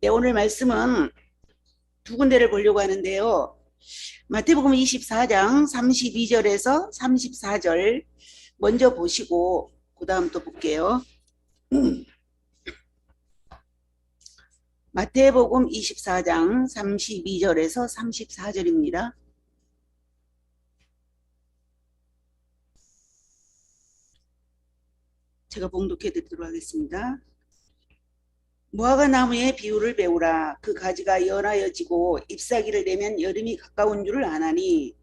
네, 오늘 말씀은 두 군데를 보려고 하는데요. 마태복음 24장 32절에서 34절 먼저 보시고 그 다음 또 볼게요. 마태복음 24장 32절에서 34절입니다. 제가 봉독해 드리도록 하겠습니다. 무화과 나무의 비유를 배우라. 그 가지가 연하여지고 잎사귀를 내면 여름이 가까운 줄을 아나니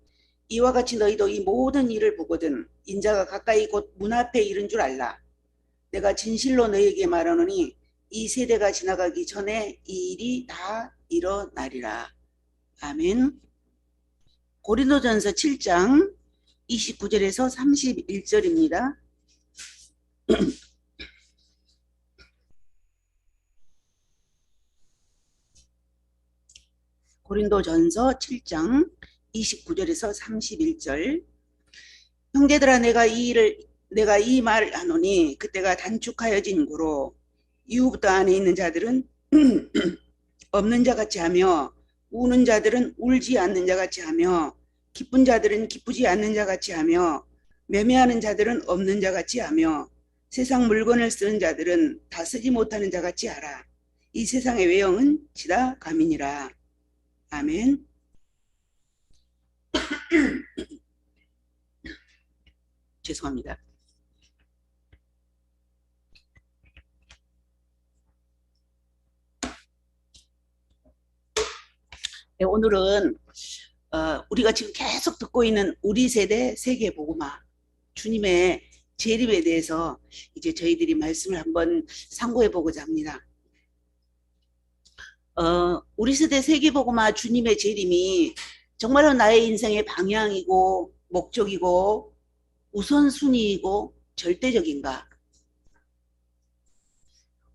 이와 같이 너희도 이 모든 일을 보거든 인자가 가까이 곧 문 앞에 이른 줄 알라. 내가 진실로 너희에게 말하노니 이 세대가 지나가기 전에 이 일이 다 일어나리라. 아멘. 고린도전서 7장 29절에서 31절입니다. 고린도전서 7장 29절에서 31절 형제들아 내가 이 일을 내가 이 말을 하노니 그때가 단축하여진 고로 이후부터 안에 있는 자들은 없는 자 같이 하며 우는 자들은 울지 않는 자 같이 하며 기쁜 자들은 기쁘지 않는 자 같이 하며 매매하는 자들은 없는 자 같이 하며 세상 물건을 쓰는 자들은 다 쓰지 못하는 자 같이 하라. 이 세상의 외형은 지다 감이니라. 아멘. 죄송합니다. 네, 오늘은 어, 우리가 지금 계속 듣고 있는 우리 세대 세계 복음화 주님의 재림에 대해서 이제 저희들이 말씀을 한번 상고해 보고자 합니다. 어, 우리 세대 세계 복음화 주님의 재림이 정말로 나의 인생의 방향이고 목적이고 우선순위이고 절대적인가?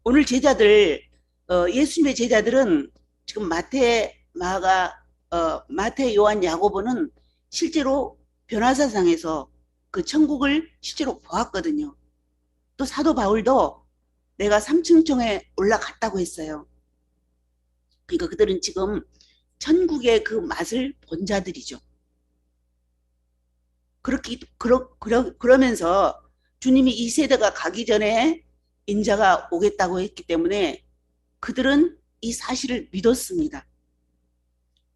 오늘 제자들 어, 예수님의 제자들은 지금 마태 마가 어, 마태 요한 야고보는 실제로 변화사상에서 그 천국을 실제로 보았거든요. 또 사도 바울도 내가 삼층청에 올라갔다고 했어요. 그러니까 그들은 지금 천국의 그 맛을 본 자들이죠. 그렇게 그러, 그러, 그러면서 주님이 이 세대가 가기 전에 인자가 오겠다고 했기 때문에 그들은 이 사실을 믿었습니다.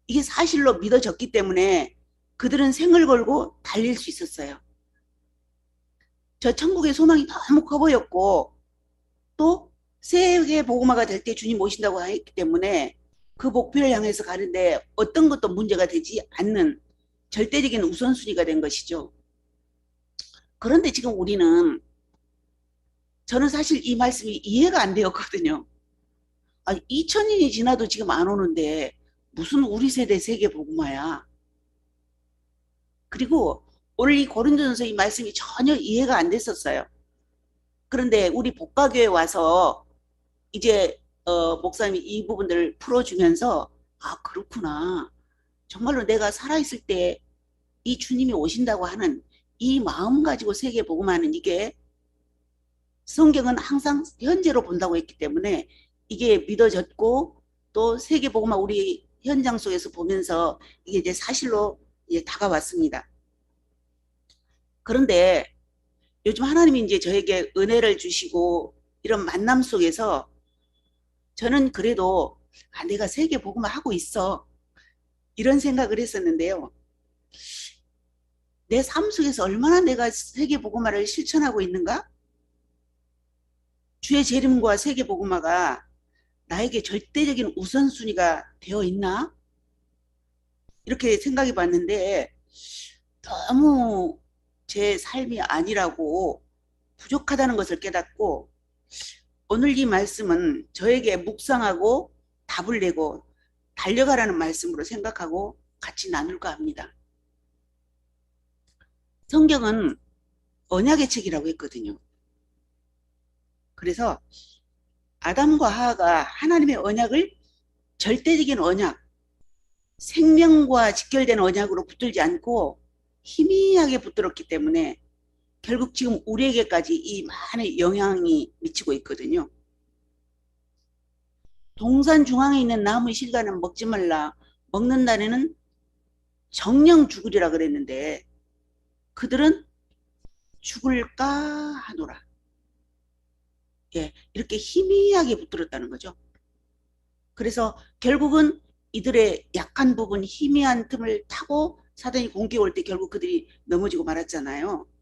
이게 사실로 믿어졌기 때문에 그들은 생을 걸고 달릴 수 있었어요. 저 천국의 소망이 너무 커 보였고 또 세계 보고마가 될 때 주님 오신다고 했기 때문에 그 목표를 향해서 가는데 어떤 것도 문제가 되지 않는 절대적인 우선순위가 된 것이죠. 그런데 지금 우리는 저는 사실 이 말씀이 이해가 안 되었거든요. 아, 2000년이 지나도 지금 안 오는데 무슨 우리 세대 세계 복음화야. 그리고 오늘 이 고린도전서 이 말씀이 전혀 이해가 안 됐었어요. 그런데 우리 복가교에 와서 이제 어, 목사님이 이 부분들을 풀어주면서 아 그렇구나. 정말로 내가 살아있을 때 이 주님이 오신다고 하는 이 마음 가지고 세계 복음하는 이게 성경은 항상 현재로 본다고 했기 때문에 이게 믿어졌고 또 세계 복음화 우리 현장 속에서 보면서 이게 이제 사실로 이제 다가왔습니다. 그런데 요즘 하나님이 이제 저에게 은혜를 주시고 이런 만남 속에서 저는 그래도 아, 내가 세계 복음화 하고 있어. 이런 생각을 했었는데요. 내 삶 속에서 얼마나 내가 세계 복음화를 실천하고 있는가? 주의 재림과 세계 복음화가 나에게 절대적인 우선순위가 되어 있나? 이렇게 생각해 봤는데 너무 제 삶이 아니라고 부족하다는 것을 깨닫고 오늘 이 말씀은 저에게 묵상하고 답을 내고 달려가라는 말씀으로 생각하고 같이 나눌까 합니다. 성경은 언약의 책이라고 했거든요. 그래서 아담과 하하가 하나님의 언약을 절대적인 언약, 생명과 직결된 언약으로 붙들지 않고 희미하게 붙들었기 때문에 결국 지금 우리에게까지 이 많은 영향이 미치고 있거든요. 동산 중앙에 있는 나무 실과는 먹지 말라. 먹는 날에는 정령 죽으리라 그랬는데 그들은 죽을까 하노라. 예, 이렇게 희미하게 붙들었다는 거죠. 그래서 결국은 이들의 약한 부분, 희미한 틈을 타고 사단이 공격해 올때 결국 그들이 넘어지고 말았잖아요.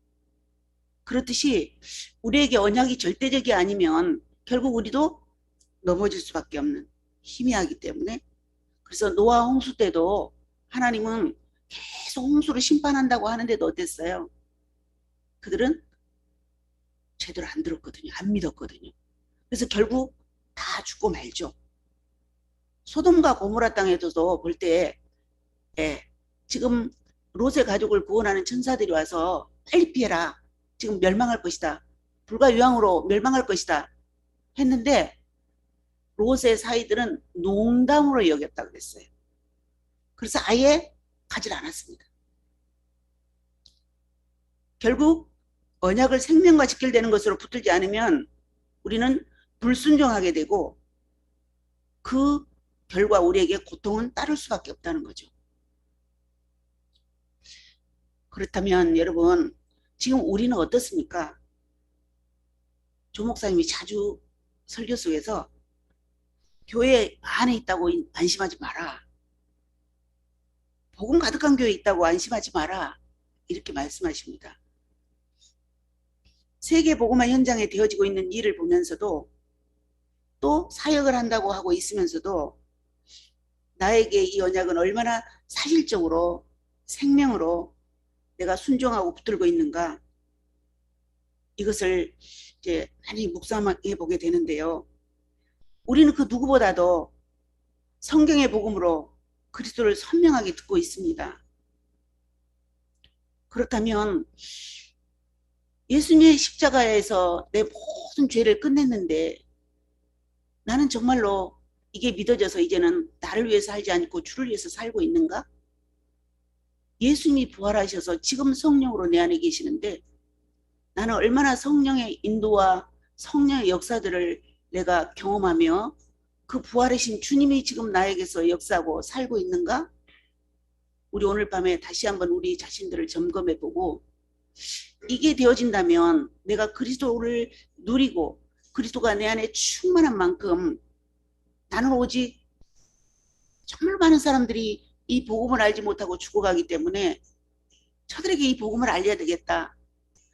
그렇듯이 우리에게 언약이 절대적이 아니면 결국 우리도 넘어질 수밖에 없는 희미하기 때문에 그래서 노아 홍수 때도 하나님은 계속 홍수를 심판한다고 하는데도 어땠어요? 그들은 제대로 안 들었거든요. 안 믿었거든요. 그래서 결국 다 죽고 말죠. 소돔과 고모라 땅에서도 볼 때, 예, 지금 롯의 가족을 구원하는 천사들이 와서 빨리 피해라. 지금 멸망할 것이다. 불과 유황으로 멸망할 것이다. 했는데 롯의 사이들은 농담으로 여겼다 그랬어요. 그래서 아예 가질 않았습니다. 결국 언약을 생명과 직결되는 것으로 붙들지 않으면 우리는 불순종하게 되고 그 결과 우리에게 고통은 따를 수밖에 없다는 거죠. 그렇다면 여러분 지금 우리는 어떻습니까? 조 목사님이 자주 설교 속에서 교회 안에 있다고 안심하지 마라. 복음 가득한 교회 있다고 안심하지 마라. 이렇게 말씀하십니다. 세계 복음화 현장에 되어지고 있는 일을 보면서도 또 사역을 한다고 하고 있으면서도 나에게 이 언약은 얼마나 사실적으로 생명으로 내가 순종하고 붙들고 있는가 이것을 이제 많이 묵상해 보게 되는데요. 우리는 그 누구보다도 성경의 복음으로 그리스도를 선명하게 듣고 있습니다. 그렇다면 예수님의 십자가에서 내 모든 죄를 끝냈는데 나는 정말로 이게 믿어져서 이제는 나를 위해서 살지 않고 주를 위해서 살고 있는가? 예수님이 부활하셔서 지금 성령으로 내 안에 계시는데 나는 얼마나 성령의 인도와 성령의 역사들을 내가 경험하며 그 부활하신 주님이 지금 나에게서 역사하고 살고 있는가? 우리 오늘 밤에 다시 한번 우리 자신들을 점검해 보고 이게 되어진다면 내가 그리스도를 누리고 그리스도가 내 안에 충만한 만큼 나는 오직 정말 많은 사람들이 이 복음을 알지 못하고 죽어가기 때문에 저들에게 이 복음을 알려야 되겠다.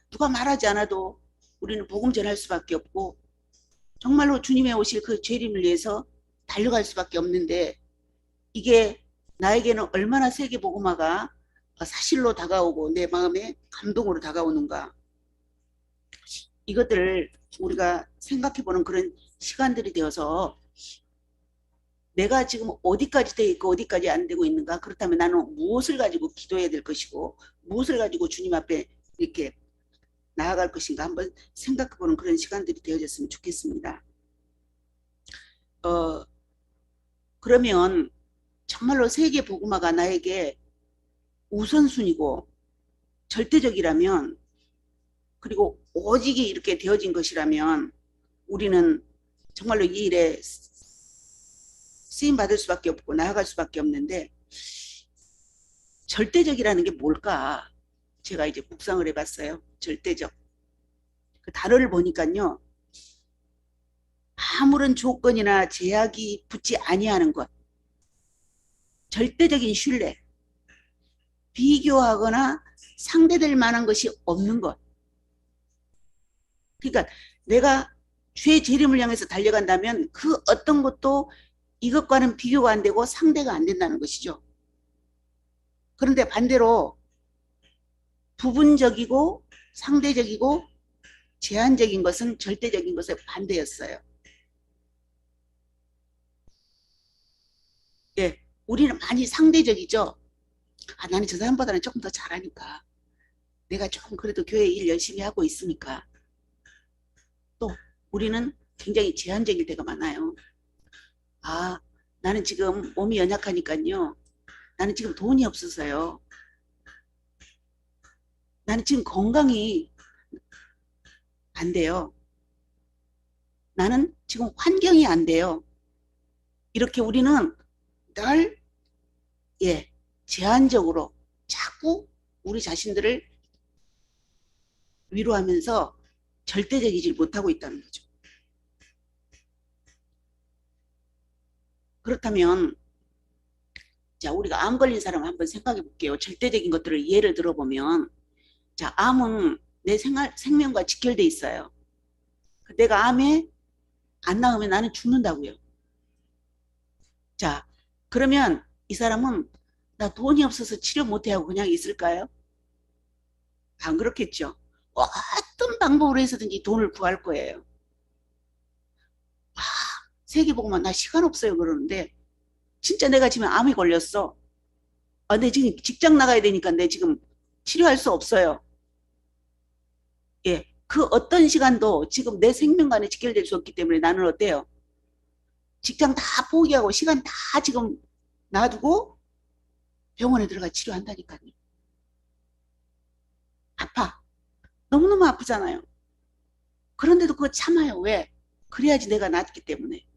누가 말하지 않아도 우리는 복음 전할 수밖에 없고 정말로 주님의 오실 그 죄림을 위해서 달려갈 수밖에 없는데 이게 나에게는 얼마나 세계 복음화가 사실로 다가오고 내 마음에 감동으로 다가오는가 이것들을 우리가 생각해보는 그런 시간들이 되어서 내가 지금 어디까지 돼 있고 어디까지 안 되고 있는가 그렇다면 나는 무엇을 가지고 기도해야 될 것이고 무엇을 가지고 주님 앞에 이렇게 나아갈 것인가 한번 생각해 보는 그런 시간들이 되어졌으면 좋겠습니다. 어 그러면 정말로 세계 복음화가 나에게 우선순위고 절대적이라면 그리고 오직이 이렇게 되어진 것이라면 우리는 정말로 이 일에 쓰임 받을 수밖에 없고 나아갈 수밖에 없는데 절대적이라는 게 뭘까? 제가 이제 묵상을 해봤어요. 절대적. 그 단어를 보니까요. 아무런 조건이나 제약이 붙지 아니하는 것. 절대적인 신뢰. 비교하거나 상대될 만한 것이 없는 것. 그러니까 내가 죄 재림을 향해서 달려간다면 그 어떤 것도 이것과는 비교가 안 되고 상대가 안 된다는 것이죠. 그런데 반대로 부분적이고 상대적이고 제한적인 것은 절대적인 것의 반대였어요. 예, 우리는 많이 상대적이죠. 아, 나는 저 사람보다는 조금 더 잘하니까. 내가 조금 그래도 교회 일 열심히 하고 있으니까. 또 우리는 굉장히 제한적일 때가 많아요. 아, 나는 지금 몸이 연약하니까요. 나는 지금 돈이 없어서요. 나는 지금 건강이 안 돼요. 나는 지금 환경이 안 돼요. 이렇게 우리는 늘, 예, 제한적으로 자꾸 우리 자신들을 위로하면서 절대적이질 못하고 있다는 거죠. 그렇다면, 자, 우리가 암 걸린 사람 한번 생각해 볼게요. 절대적인 것들을 예를 들어보면, 자, 암은 내 생활, 생명과 직결돼 있어요. 내가 암에 안 나오면 나는 죽는다고요. 자, 그러면 이 사람은 나 돈이 없어서 치료 못해 하고 그냥 있을까요? 안 그렇겠죠. 어떤 방법으로 해서든지 돈을 구할 거예요. 아, 세계보고만 나 시간 없어요 그러는데 진짜 내가 지금 암에 걸렸어. 아, 내 지금 직장 나가야 되니까 내 지금 치료할 수 없어요. 예, 그 어떤 시간도 지금 내 생명과는 직결될 수 없기 때문에 나는 어때요? 직장 다 포기하고 시간 다 지금 놔두고 병원에 들어가 치료한다니까요. 아파. 너무너무 아프잖아요. 그런데도 그거 참아요. 왜? 그래야지 내가 낫기 때문에.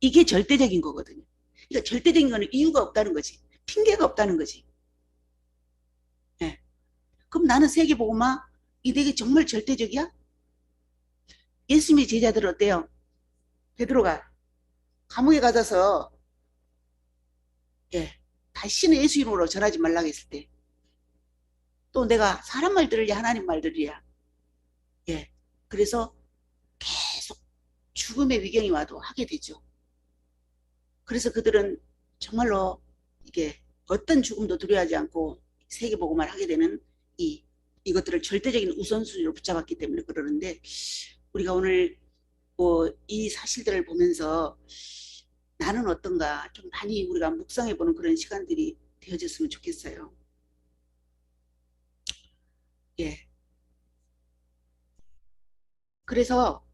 이게 절대적인 거거든요. 그러니까 절대적인 거는 이유가 없다는 거지. 핑계가 없다는 거지. 예. 그럼 나는 세계보고마 이 되게 정말 절대적이야? 예수님의 제자들 어때요? 베드로가 감옥에 가서 예, 다시는 예수 이름으로 전하지 말라고 했을 때 또 내가 사람 말 들으랴 하나님 말 들으랴 예, 그래서 계속 죽음의 위경이 와도 하게 되죠. 그래서 그들은 정말로 이게 어떤 죽음도 두려워하지 않고 세계보고만 하게 되는 이 이것들을 절대적인 우선순위로 붙잡았기 때문에 그러는데 우리가 오늘 뭐 이 사실들을 보면서 나는 어떤가 좀 많이 우리가 묵상해 보는 그런 시간들이 되어졌으면 좋겠어요. 예. 그래서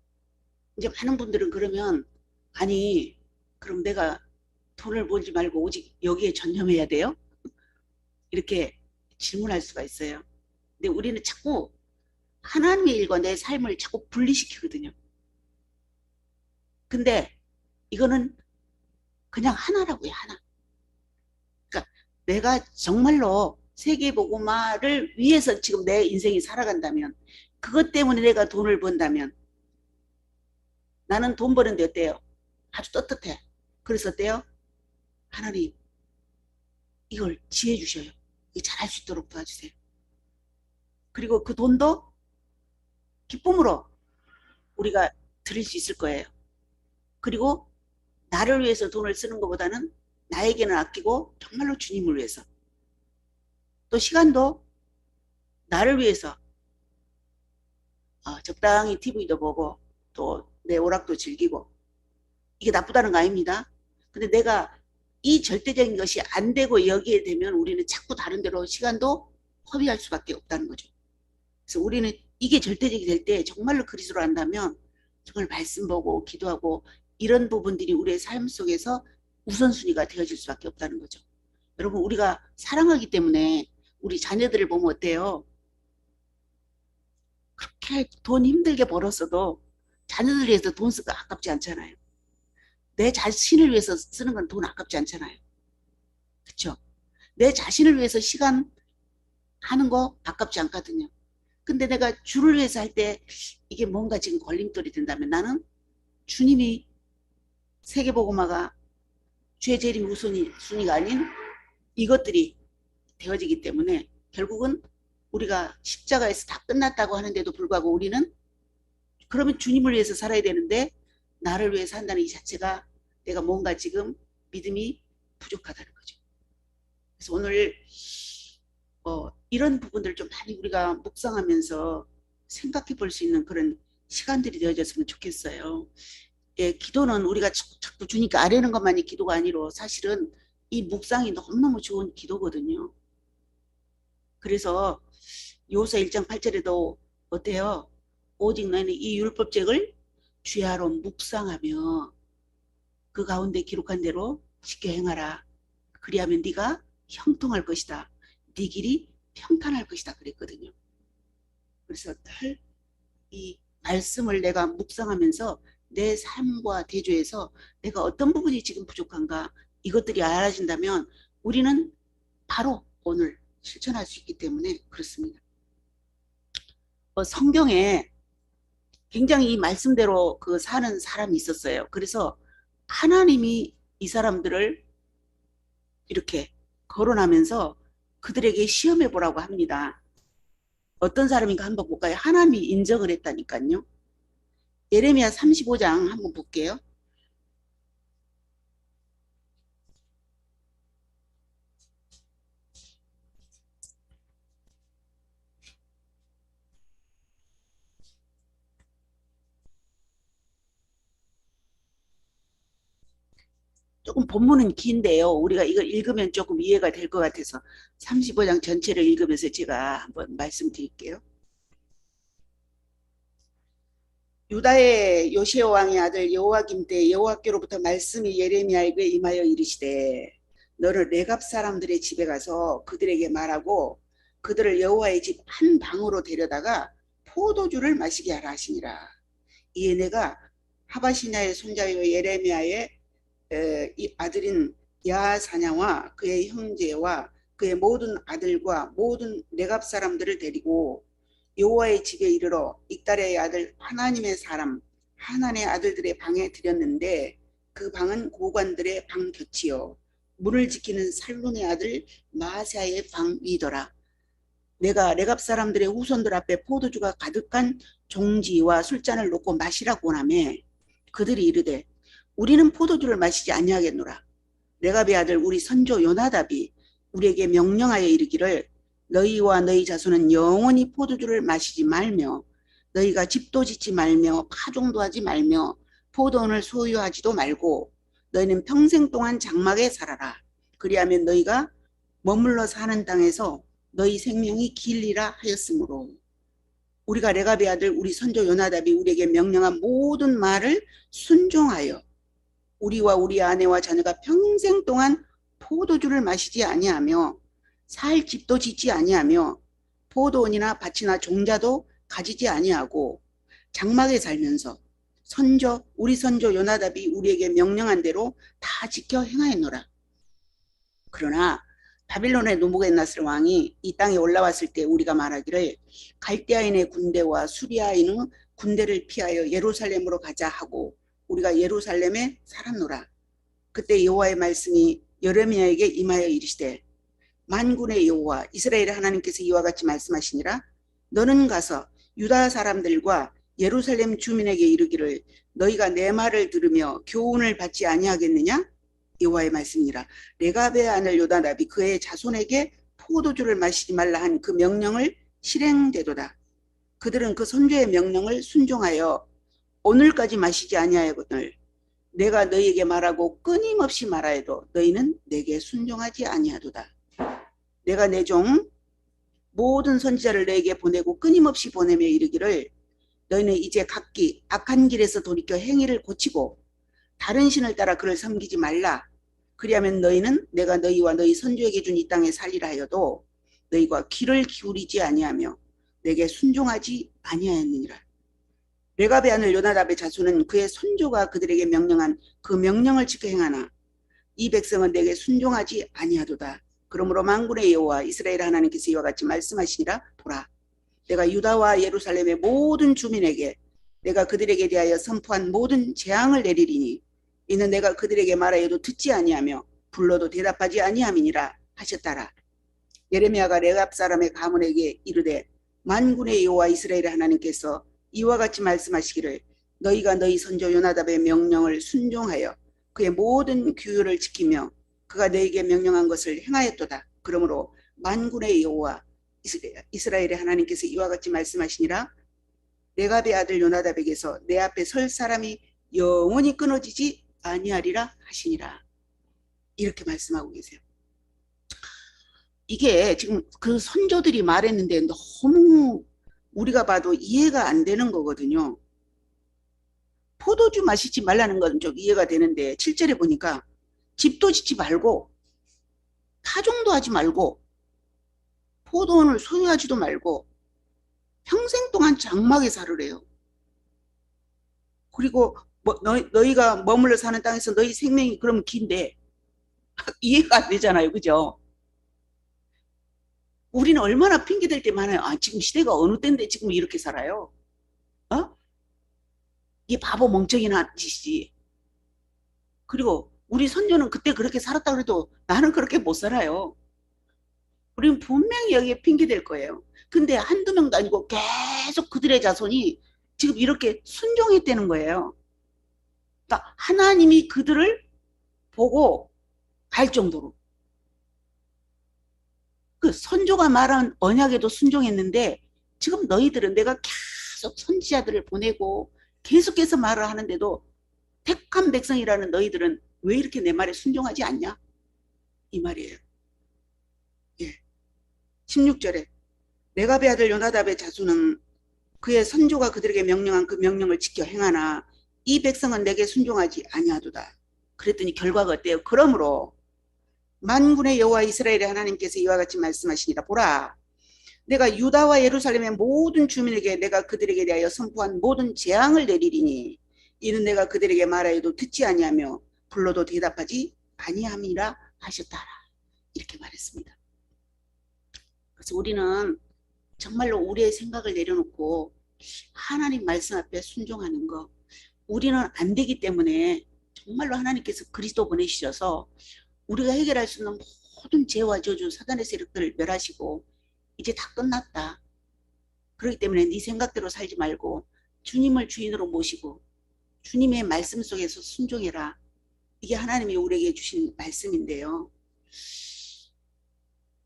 이제 많은 분들은 그러면 아니 그럼 내가 돈을 벌지 말고 오직 여기에 전념해야 돼요? 이렇게 질문할 수가 있어요. 근데 우리는 자꾸 하나님의 일과 내 삶을 자꾸 분리시키거든요. 근데 이거는 그냥 하나라고요, 하나. 그러니까 내가 정말로 세계보고마를 위해서 지금 내 인생이 살아간다면 그것 때문에 내가 돈을 번다면 나는 돈 버는데 어때요? 아주 떳떳해. 그래서 어때요? 하나님 이걸 지혜 주셔요. 잘할 수 있도록 도와주세요. 그리고 그 돈도 기쁨으로 우리가 드릴 수 있을 거예요. 그리고 나를 위해서 돈을 쓰는 것보다는 나에게는 아끼고 정말로 주님을 위해서 또 시간도 나를 위해서 어, 적당히 TV도 보고 또 내 오락도 즐기고 이게 나쁘다는 거 아닙니다. 근데 내가 이 절대적인 것이 안 되고 여기에 되면 우리는 자꾸 다른 데로 시간도 허비할 수밖에 없다는 거죠. 그래서 우리는 이게 절대적이 될 때 정말로 그리스도로 한다면 정말 말씀 보고 기도하고 이런 부분들이 우리의 삶 속에서 우선순위가 되어질 수밖에 없다는 거죠. 여러분 우리가 사랑하기 때문에 우리 자녀들을 보면 어때요? 그렇게 돈 힘들게 벌었어도 자녀들 위해서 돈 쓰고 아깝지 않잖아요. 내 자신을 위해서 쓰는 건 돈 아깝지 않잖아요. 그렇죠? 내 자신을 위해서 시간 하는 거 아깝지 않거든요. 근데 내가 주를 위해서 할 때 이게 뭔가 지금 걸림돌이 된다면 나는 주님이 세계보고마가 죄재림 우선이 순위가 아닌 이것들이 되어지기 때문에 결국은 우리가 십자가에서 다 끝났다고 하는데도 불구하고 우리는 그러면 주님을 위해서 살아야 되는데 나를 위해서 한다는 이 자체가 내가 뭔가 지금 믿음이 부족하다는 거죠. 그래서 오늘 어, 이런 부분들 좀 많이 우리가 묵상하면서 생각해 볼 수 있는 그런 시간들이 되어졌으면 좋겠어요. 예, 기도는 우리가 자꾸 주니까 아뢰는 것만이 기도가 아니로 사실은 이 묵상이 너무너무 좋은 기도거든요. 그래서 요서 1장 8절에도 어때요? 오직 너희는 이 율법책을 주야로 묵상하며 그 가운데 기록한 대로 지켜 행하라. 그리하면 네가 형통할 것이다. 네 길이 평탄할 것이다 그랬거든요. 그래서 늘 이 말씀을 내가 묵상하면서 내 삶과 대조해서 내가 어떤 부분이 지금 부족한가 이것들이 알아진다면 우리는 바로 오늘 실천할 수 있기 때문에 그렇습니다. 어, 성경에 굉장히 이 말씀대로 그 사는 사람이 있었어요. 그래서 하나님이 이 사람들을 이렇게 거론하면서 그들에게 시험해 보라고 합니다. 어떤 사람인가 한번 볼까요? 하나님이 인정을 했다니까요. 예레미야 35장 한번 볼게요. 조금 본문은 긴데요. 우리가 이걸 읽으면 조금 이해가 될 것 같아서 35장 전체를 읽으면서 제가 한번 말씀드릴게요. 유다의 요시오 왕의 아들 여호와김 때 여호와께로부터 말씀이 예레미야에게 임하여 이르시되 너를 레갑 사람들의 집에 가서 그들에게 말하고 그들을 여호와의 집 한 방으로 데려다가 포도주를 마시게 하라 하시니라. 이에 내가 하바시냐의 손자여 예레미야의 에, 이 아들인 야사냐와 그의 형제와 그의 모든 아들과 모든 레갑 사람들을 데리고 여호와의 집에 이르러 익달의 아들 하나님의 사람 하나님의 아들들의 방에 들였는데 그 방은 고관들의 방 곁이요 문을 지키는 살룬의 아들 마사의 방 위더라. 내가 레갑 사람들의 후손들 앞에 포도주가 가득한 종지와 술잔을 놓고 마시라고 하매 그들이 이르되 우리는 포도주를 마시지 아니하겠노라. 레갑의 아들 우리 선조 요나답이 우리에게 명령하여 이르기를 너희와 너희 자손은 영원히 포도주를 마시지 말며 너희가 집도 짓지 말며 파종도 하지 말며 포도원을 소유하지도 말고 너희는 평생 동안 장막에 살아라. 그리하면 너희가 머물러 사는 땅에서 너희 생명이 길리라 하였으므로 우리가 레갑의 아들 우리 선조 요나답이 우리에게 명령한 모든 말을 순종하여 우리와 우리 아내와 자녀가 평생 동안 포도주를 마시지 아니하며 살 집도 짓지 아니하며 포도원이나 밭이나 종자도 가지지 아니하고 장막에 살면서 선조 우리 선조 요나답이 우리에게 명령한 대로 다 지켜 행하였노라. 그러나 바빌론의 노부갓네살 왕이 이 땅에 올라왔을 때 우리가 말하기를 갈대아인의 군대와 수리아인의 군대를 피하여 예루살렘으로 가자 하고 우리가 예루살렘에 살았노라. 그때 여호와의 말씀이 여레미야에게 임하여 이르시되 만군의 여호와 이스라엘의 하나님께서 이와 같이 말씀하시니라. 너는 가서 유다 사람들과 예루살렘 주민에게 이르기를 너희가 내 말을 들으며 교훈을 받지 아니하겠느냐? 여호와의 말씀이라. 레갑의 아들 요다답이 그의 자손에게 포도주를 마시지 말라 한 그 명령을 실행되도다. 그들은 그 선조의 명령을 순종하여 오늘까지 마시지 아니하였거늘 내가 너희에게 말하고 끊임없이 말하여도 너희는 내게 순종하지 아니하도다 내가 내 종 모든 선지자를 너에게 보내고 끊임없이 보내며 이르기를 너희는 이제 각기 악한 길에서 돌이켜 행위를 고치고 다른 신을 따라 그를 섬기지 말라. 그리하면 너희는 내가 너희와 너희 선조에게 준 이 땅에 살리라 하여도 너희가 귀를 기울이지 아니하며 내게 순종하지 아니하였느니라. 레갑의 아들 요나답의 자손은 그의 선조가 그들에게 명령한 그 명령을 지켜 행하나 이 백성은 내게 순종하지 아니하도다. 그러므로 만군의 여호와 이스라엘 하나님께서 이와 같이 말씀하시니라 보라 내가 유다와 예루살렘의 모든 주민에게 내가 그들에게 대하여 선포한 모든 재앙을 내리리니 이는 내가 그들에게 말하여도 듣지 아니하며 불러도 대답하지 아니함이니라 하셨다라 예레미야가 레갑 사람의 가문에게 이르되 만군의 여호와 이스라엘 하나님께서 이와 같이 말씀하시기를 너희가 너희 선조 요나답의 명령을 순종하여 그의 모든 규율을 지키며 그가 너에게 명령한 것을 행하였도다. 그러므로 만군의 여호와 이스라엘의 하나님께서 이와 같이 말씀하시니라 레갑의 아들 요나답에게서 내 앞에 설 사람이 영원히 끊어지지 아니하리라 하시니라. 이렇게 말씀하고 계세요. 이게 지금 그 선조들이 말했는데 너무 우리가 봐도 이해가 안 되는 거거든요. 포도주 마시지 말라는 건 좀 이해가 되는데 7절에 보니까 집도 짓지 말고 타종도 하지 말고 포도원을 소유하지도 말고 평생 동안 장막에 살으래요. 그리고 뭐, 너희, 너희가 머물러 사는 땅에서 너희 생명이 그럼 긴데 이해가 안 되잖아요. 그죠? 우리는 얼마나 핑계댈 때 많아요. 아, 지금 시대가 어느 때인데 지금 이렇게 살아요. 어? 이 바보 멍청이 나 짓이지. 그리고 우리 선조는 그때 그렇게 살았다 그래도 나는 그렇게 못 살아요. 우리는 분명히 여기에 핑계댈 거예요. 근데 한두 명도 아니고 계속 그들의 자손이 지금 이렇게 순종했다는 거예요. 그러니까 하나님이 그들을 보고 갈 정도로. 그 선조가 말한 언약에도 순종했는데 지금 너희들은 내가 계속 선지자들을 보내고 계속해서 말을 하는데도 택한 백성이라는 너희들은 왜 이렇게 내 말에 순종하지 않냐? 이 말이에요. 예. 16절에 내가 베 아들 요나답의 자손은 그의 선조가 그들에게 명령한 그 명령을 지켜 행하나 이 백성은 내게 순종하지 아니하도다. 그랬더니 결과가 어때요? 그러므로 만군의 여호와 이스라엘의 하나님께서 이와 같이 말씀하시니라 보라 내가 유다와 예루살렘의 모든 주민에게 내가 그들에게 대하여 선포한 모든 재앙을 내리리니 이는 내가 그들에게 말하여도 듣지 아니하며 불러도 대답하지 아니함이라 하셨다라 이렇게 말했습니다. 그래서 우리는 정말로 우리의 생각을 내려놓고 하나님 말씀 앞에 순종하는 거 우리는 안 되기 때문에 정말로 하나님께서 그리스도 보내주셔서 우리가 해결할 수 있는 모든 죄와 저주 사단의 세력들을 멸하시고 이제 다 끝났다. 그렇기 때문에 네 생각대로 살지 말고 주님을 주인으로 모시고 주님의 말씀 속에서 순종해라. 이게 하나님이 우리에게 주신 말씀인데요.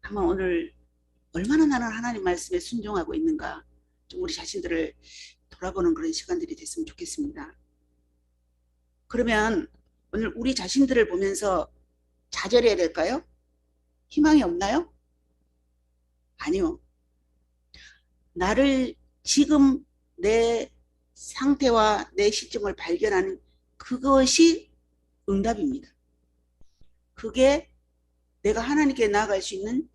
한번 오늘 얼마나 나는 하나님 말씀에 순종하고 있는가 좀 우리 자신들을 돌아보는 그런 시간들이 됐으면 좋겠습니다. 그러면 오늘 우리 자신들을 보면서 좌절해야 될까요? 희망이 없나요? 아니요. 나를 지금 내 상태와 내 시점을 발견하는 그것이 응답입니다. 그게 내가 하나님께 나아갈 수 있는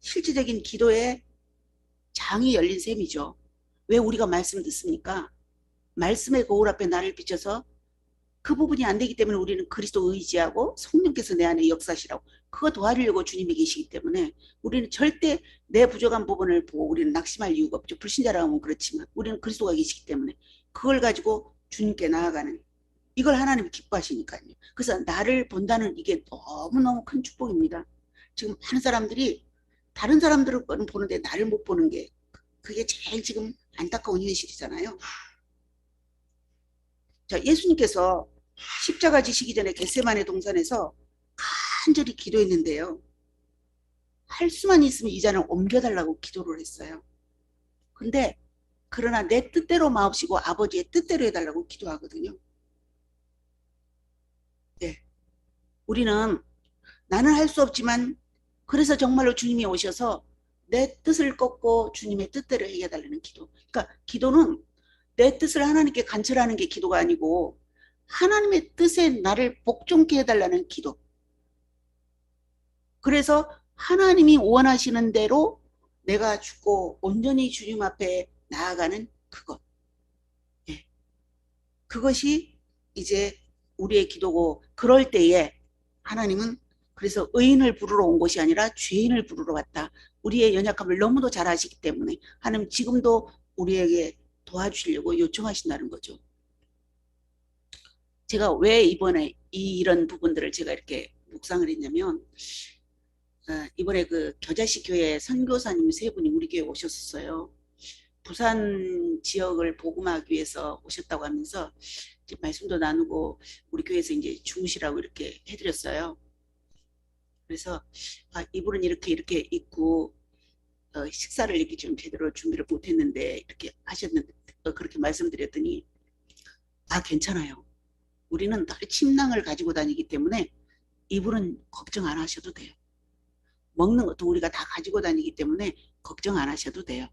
실질적인 기도의 장이 열린 셈이죠. 왜 우리가 말씀 듣습니까? 말씀의 거울 앞에 나를 비춰서 그 부분이 안 되기 때문에 우리는 그리스도 의지하고 성령께서 내 안에 역사시라고 그거 도와주려고 주님이 계시기 때문에 우리는 절대 내 부족한 부분을 보고 우리는 낙심할 이유가 없죠. 불신자라면 그렇지만 우리는 그리스도가 계시기 때문에 그걸 가지고 주님께 나아가는 이걸 하나님이 기뻐하시니까요. 그래서 나를 본다는 이게 너무너무 큰 축복입니다. 지금 많은 사람들이 다른 사람들을 보는데 나를 못 보는 게 그게 제일 지금 안타까운 현실이잖아요. 자, 예수님께서 십자가 지시기 전에 겟세만의 동산에서 간절히 기도했는데요. 할 수만 있으면 이 잔을 옮겨달라고 기도를 했어요. 근데 그러나 내 뜻대로 마옵시고 아버지의 뜻대로 해달라고 기도하거든요. 네. 우리는 나는 할 수 없지만 그래서 정말로 주님이 오셔서 내 뜻을 꺾고 주님의 뜻대로 해달라는 기도. 그러니까 기도는 내 뜻을 하나님께 간절하는 게 기도가 아니고 하나님의 뜻에 나를 복종케 해달라는 기도. 그래서 하나님이 원하시는 대로 내가 죽고 온전히 주님 앞에 나아가는 그것. 예. 그것이 이제 우리의 기도고 그럴 때에 하나님은 그래서 의인을 부르러 온 것이 아니라 죄인을 부르러 왔다. 우리의 연약함을 너무도 잘 아시기 때문에 하나님 지금도 우리에게 도와주시려고 요청하신다는 거죠. 제가 왜 이번에 이, 이런 부분들을 제가 이렇게 묵상을 했냐면 어, 이번에 그 겨자씨 교회 선교사님 세 분이 우리 교회 오셨었어요. 부산 지역을 복음하기 위해서 오셨다고 하면서 말씀도 나누고 우리 교회에서 이제 주무시라고 이렇게 해드렸어요. 그래서 아, 이분은 이렇게 이렇게 있고 어, 식사를 이렇게 좀 제대로 준비를 못했는데 이렇게 하셨는데 어, 그렇게 말씀드렸더니 아 괜찮아요. 우리는 늘 침낭을 가지고 다니기 때문에 이분은 걱정 안 하셔도 돼요. 먹는 것도 우리가 다 가지고 다니기 때문에 걱정 안 하셔도 돼요.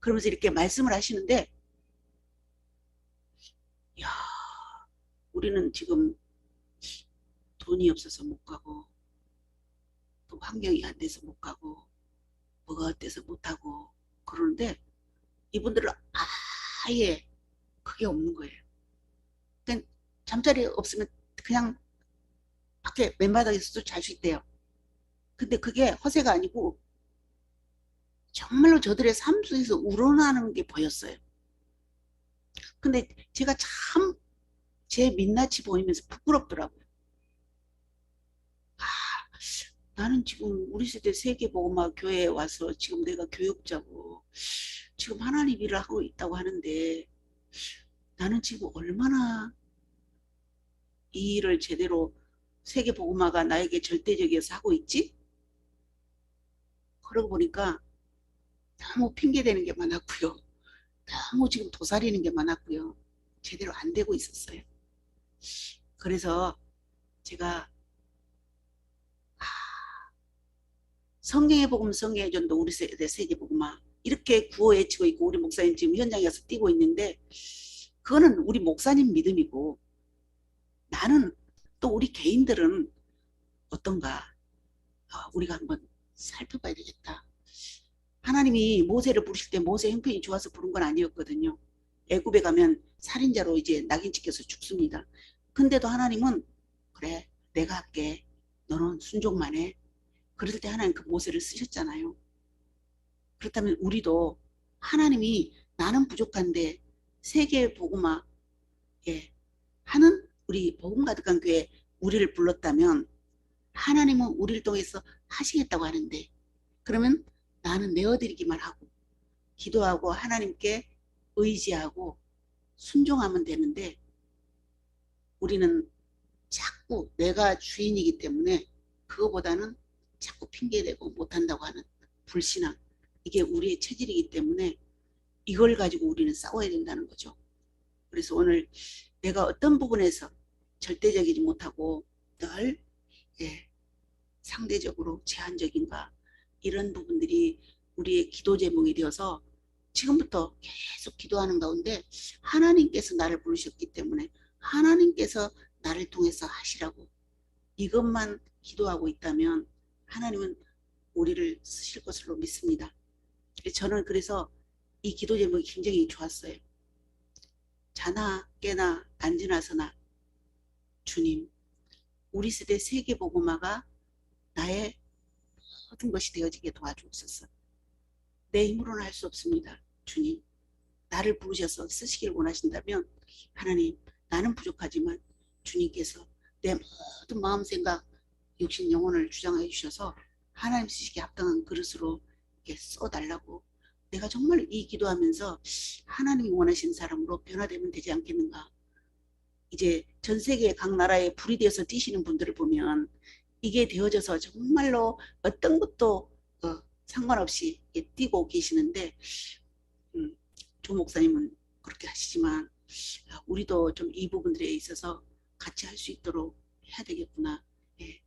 그러면서 이렇게 말씀을 하시는데 야 우리는 지금 돈이 없어서 못 가고 또 환경이 안 돼서 못 가고 뭐가 어때서 못 하고 그러는데 이분들은 아예 그게 없는 거예요. 잠자리 없으면 그냥 밖에 맨바닥에서도 잘 수 있대요. 근데 그게 허세가 아니고 정말로 저들의 삶 속에서 우러나는 게 보였어요. 근데 제가 참 제 민낯이 보이면서 부끄럽더라고요. 아, 나는 지금 우리 세대 세계보고마 교회에 와서 지금 내가 교육자고 지금 하나님 일을 하고 있다고 하는데 나는 지금 얼마나 이 일을 제대로 세계보고마가 나에게 절대적이어서 하고 있지? 그러고 보니까 너무 핑계대는 게 많았고요. 너무 지금 도사리는 게 많았고요. 제대로 안 되고 있었어요. 그래서 제가 아, 성경의 복음 성경의 전도 우리 세대 세계 복음화 이렇게 구호 외치고 있고 우리 목사님 지금 현장에 서 뛰고 있는데 그거는 우리 목사님 믿음이고 나는 또 우리 개인들은 어떤가 아, 우리가 한번 살펴봐야 되겠다. 하나님이 모세를 부르실 때 모세 형편이 좋아서 부른 건 아니었거든요. 애굽에 가면 살인자로 이제 낙인 찍혀서 죽습니다. 근데도 하나님은 그래 내가 할게 너는 순종만 해. 그럴 때 하나님 그 모세를 쓰셨잖아요. 그렇다면 우리도 하나님이 나는 부족한데 세계 복음화 예, 하는 우리 복음 가득한 교회 우리를 불렀다면 하나님은 우리를 통해서 하시겠다고 하는데 그러면 나는 내어드리기만 하고 기도하고 하나님께 의지하고 순종하면 되는데 우리는 자꾸 내가 주인이기 때문에 그거보다는 자꾸 핑계대고 못한다고 하는 불신앙 이게 우리의 체질이기 때문에 이걸 가지고 우리는 싸워야 된다는 거죠. 그래서 오늘 내가 어떤 부분에서 절대적이지 못하고 늘 예, 상대적으로 제한적인가 이런 부분들이 우리의 기도 제목이 되어서 지금부터 계속 기도하는 가운데 하나님께서 나를 부르셨기 때문에 하나님께서 나를 통해서 하시라고 이것만 기도하고 있다면 하나님은 우리를 쓰실 것으로 믿습니다. 저는 그래서 이 기도 제목이 굉장히 좋았어요. 자나 깨나 안지나서나 주님 우리 세대 세계보고마가 나의 모든 것이 되어지게 도와주옵소서. 내 힘으로는 할 수 없습니다. 주님 나를 부르셔서 쓰시길 원하신다면 하나님 나는 부족하지만 주님께서 내 모든 마음 생각 육신 영혼을 주장해 주셔서 하나님 쓰시기에 합당한 그릇으로 이렇게 써달라고 내가 정말 이 기도하면서 하나님이 원하시는 사람으로 변화되면 되지 않겠는가 이제 전 세계 각 나라에 불이 되어서 뛰시는 분들을 보면 이게 되어져서 정말로 어떤 것도 어, 상관없이 뛰고 계시는데 음, 조 목사님은 그렇게 하시지만 아, 우리도 좀 이 부분들에 있어서 같이 할 수 있도록 해야 되겠구나 예,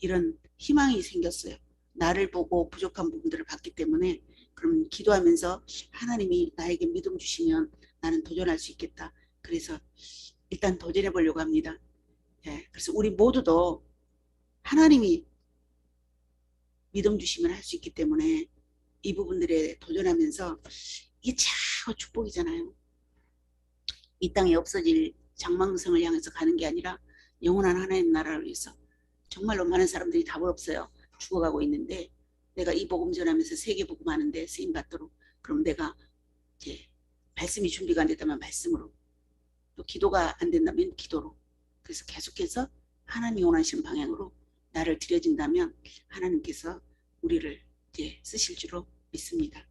이런 희망이 생겼어요. 나를 보고 부족한 부분들을 봤기 때문에 그럼 기도하면서 하나님이 나에게 믿음 주시면 나는 도전할 수 있겠다. 그래서 일단 도전해 보려고 합니다. 예, 그래서 우리 모두도 하나님이 믿음 주시면 할 수 있기 때문에 이 부분들에 도전하면서 이게 참 축복이잖아요. 이 땅에 없어질 장망성을 향해서 가는 게 아니라 영원한 하나님 나라를 위해서 정말로 많은 사람들이 답을 없어요. 죽어가고 있는데 내가 이 복음 전하면서 세계 복음 하는데 쓰임 받도록 그럼 내가 이제 말씀이 준비가 안 됐다면 말씀으로 또 기도가 안 된다면 기도로 그래서 계속해서 하나님이 원하시는 방향으로 나를 들여진다면 하나님께서 우리를 이제 쓰실 줄로 믿습니다.